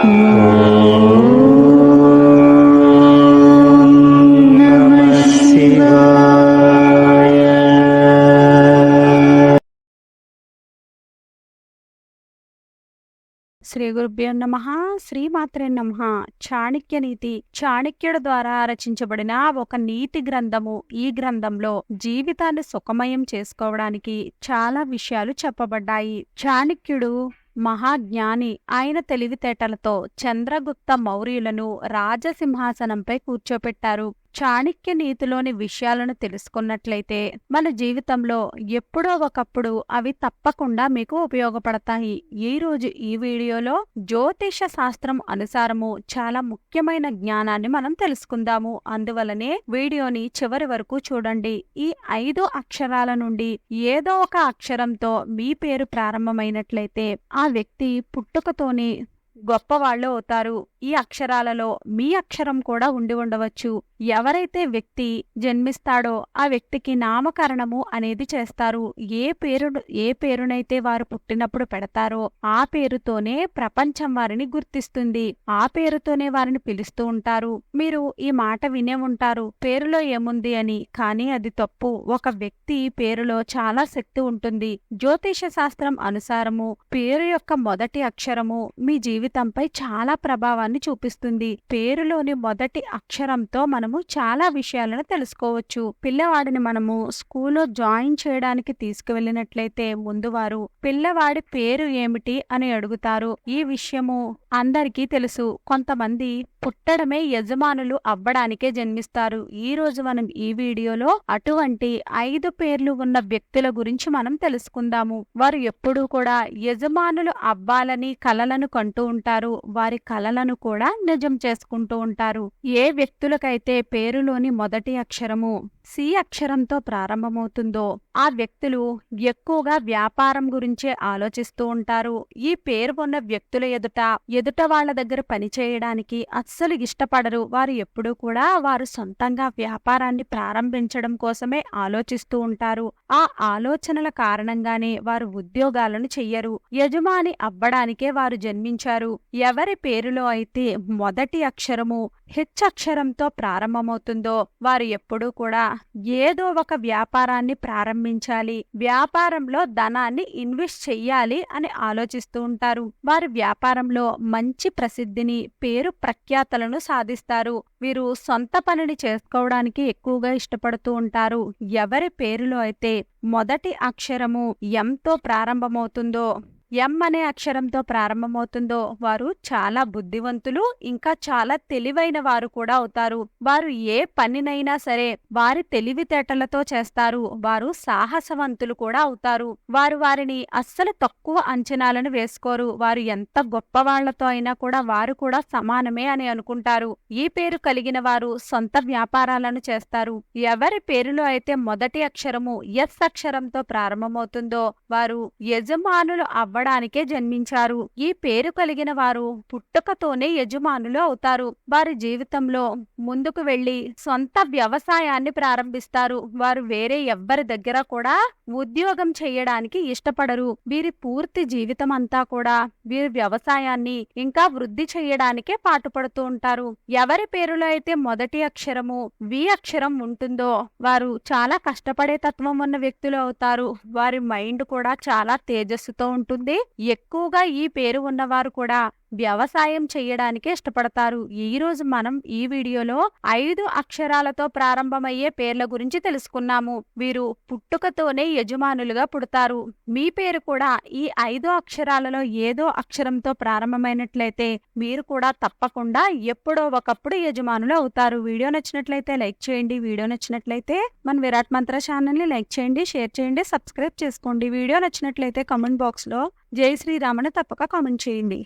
శ్రీ గురుభ్యో నమ శ్రీమాత్రే నమ. చాణక్య నీతి చాణక్యుడు ద్వారా రచించబడిన ఒక నీతి గ్రంథము. ఈ గ్రంథంలో జీవితాన్ని సుఖమయం చేసుకోవడానికి చాలా విషయాలు చెప్పబడ్డాయి. చాణక్యుడు మహాజ్ఞాని ఆయన తెలివితేటలతో చంద్రగుప్త మౌర్యులను రాజసింహాసనంపై కూర్చోపెట్టారు. చాణక్య నీతిలోని విషయాలను తెలుసుకున్నట్లయితే మన జీవితంలో ఎప్పుడో ఒకప్పుడు అవి తప్పకుండా మీకు ఉపయోగపడతాయి. ఈ రోజు ఈ వీడియోలో జ్యోతిష శాస్త్రం అనుసారము చాలా ముఖ్యమైన జ్ఞానాన్ని మనం తెలుసుకుందాము. అందువలనే వీడియోని చివరి వరకు చూడండి. ఈ ఐదు అక్షరాల నుండి ఏదో ఒక అక్షరంతో మీ పేరు ప్రారంభమైనట్లయితే ఆ వ్యక్తి పుట్టుకతోని గొప్పవాళ్ళు అవుతారు. ఈ అక్షరాలలో మీ అక్షరం కూడా ఉండి ఉండవచ్చు. ఎవరైతే వ్యక్తి జన్మిస్తాడో ఆ వ్యక్తికి నామకరణము అనేది చేస్తారు. ఏ పేరు ఏ పేరునైతే వారు పుట్టినప్పుడు పెడతారో ఆ పేరుతోనే ప్రపంచం వారిని గుర్తిస్తుంది. ఆ పేరుతోనే వారిని పిలుస్తూ ఉంటారు. మీరు ఈ మాట వినే ఉంటారు. పేరులో ఏముంది అని కానీ అది తప్పు. ఒక వ్యక్తి పేరులో చాలా శక్తి ఉంటుంది. జ్యోతిష శాస్త్రం అనుసారము పేరు యొక్క మొదటి అక్షరము మీ జీవితంపై చాలా ప్రభావాన్ని చూపిస్తుంది. పేరులోని మొదటి అక్షరంతో మనం మనము చాలా విషయాలను తెలుసుకోవచ్చు. పిల్లవాడిని మనము స్కూల్లో జాయిన్ చేయడానికి తీసుకువెళ్ళినట్లయితే ముందు వారు పిల్లవాడి పేరు ఏమిటి అని అడుగుతారు. ఈ విషయము అందరికీ తెలుసు. కొంతమంది పుట్టడమే యజమానులు అవ్వడానికే జన్మిస్తారు. ఈ రోజు మనం ఈ వీడియోలో అటువంటి ఐదు పేర్లు ఉన్న వ్యక్తుల గురించి మనం తెలుసుకుందాము. వారు ఎప్పుడూ కూడా యజమానులు అవ్వాలని కలలను కంటూ ఉంటారు. వారి కలలను కూడా నిజం చేసుకుంటూ ఉంటారు. ఏ వ్యక్తులకైతే పేరులోని మొదటి అక్షరము సి అక్షరంతో ప్రారంభమవుతుందో ఆ వ్యక్తులు ఎక్కువగా వ్యాపారం గురించే ఆలోచిస్తూ ఉంటారు. ఈ పేరు ఉన్న వ్యక్తుల ఎదుట ఎదుట వాళ్ళ దగ్గర పని చేయడానికి అస్సలు ఇష్టపడరు. వారు ఎప్పుడూ కూడా వారు సొంతంగా వ్యాపారాన్ని ప్రారంభించడం కోసమే ఆలోచిస్తూ ఉంటారు. ఆ ఆలోచనల కారణంగానే వారు ఉద్యోగాలను చెయ్యరు. యజమాని అవ్వడానికే వారు జన్మించారు. ఎవరి పేరులో అయితే మొదటి అక్షరము హెచ్ అక్షరంతో ప్రారంభమవుతుందో వారు ఎప్పుడూ కూడా ఏదో ఒక వ్యాపారాన్ని ప్రారంభించాలి వ్యాపారంలో ధనాన్ని ఇన్వెస్ట్ చెయ్యాలి అని ఆలోచిస్తూ ఉంటారు. వారి వ్యాపారంలో మంచి ప్రసిద్ధిని పేరు ప్రఖ్యాతలను సాధిస్తారు. వీరు సొంత పనిని చేసుకోవడానికి ఎక్కువగా ఇష్టపడుతూ ఉంటారు. ఎవరి పేరులో అయితే మొదటి అక్షరము ఎంతో ప్రారంభమవుతుందో ఎం అనే అక్షరంతో ప్రారంభమవుతుందో వారు చాలా బుద్ధివంతులు ఇంకా చాలా తెలివైన వారు కూడా అవుతారు. వారు ఏ పనినైనా సరే వారి తెలివితేటలతో చేస్తారు. వారు సాహసవంతులు కూడా అవుతారు. వారు వారిని అస్సలు తక్కువ అంచనాలను వేసుకోరు. వారు ఎంత గొప్పవాళ్ళతో అయినా కూడా వారు కూడా సమానమే అని అనుకుంటారు. ఈ పేరు కలిగిన వారు సొంత వ్యాపారాలను చేస్తారు. ఎవరి పేరులో అయితే మొదటి అక్షరము ఎస్ అక్షరంతో ప్రారంభమవుతుందో వారు యజమానులు అవ్వ అవ్వడానికే జన్మించారు. ఈ పేరు కలిగిన వారు పుట్టుకతోనే యజమానులు అవుతారు. వారి జీవితంలో ముందుకు వెళ్ళి సొంత వ్యవసాయాన్ని ప్రారంభిస్తారు. వారు వేరే ఎవ్వరి దగ్గర కూడా ఉద్యోగం చేయడానికి ఇష్టపడరు. వీరి పూర్తి జీవితం అంతా కూడా వీరి వ్యవసాయాన్ని ఇంకా వృద్ధి చేయడానికే పాటుపడుతూ ఉంటారు. ఎవరి పేరులో అయితే మొదటి అక్షరము వి అక్షరం ఉంటుందో వారు చాలా కష్టపడే తత్వం ఉన్న వ్యక్తులు అవుతారు. వారి మైండ్ కూడా చాలా తేజస్సుతో ఉంటుంది. ఎక్కువగా ఈ పేరు ఉన్నవారు కూడా వ్యవసాయం చేయడానికే ఇష్టపడతారు. ఈ రోజు మనం ఈ వీడియోలో ఐదు అక్షరాలతో ప్రారంభమయ్యే పేర్ల గురించి తెలుసుకున్నాము. వీరు పుట్టుకతోనే యజమానులుగా పుడతారు. మీ పేరు కూడా ఈ ఐదు అక్షరాలలో ఏదో అక్షరంతో ప్రారంభమైనట్లయితే మీరు కూడా తప్పకుండా ఎప్పుడో ఒకప్పుడు యజమానులు అవుతారు. వీడియో నచ్చినట్లయితే లైక్ చేయండి. వీడియో నచ్చినట్లయితే మన విరాట్ మంత్ర ఛానల్ని లైక్ చేయండి షేర్ చేయండి సబ్స్క్రైబ్ చేసుకోండి. వీడియో నచ్చినట్లయితే కమెంట్ బాక్స్లో జై శ్రీరామని తప్పక కామెంట్ చేయండి.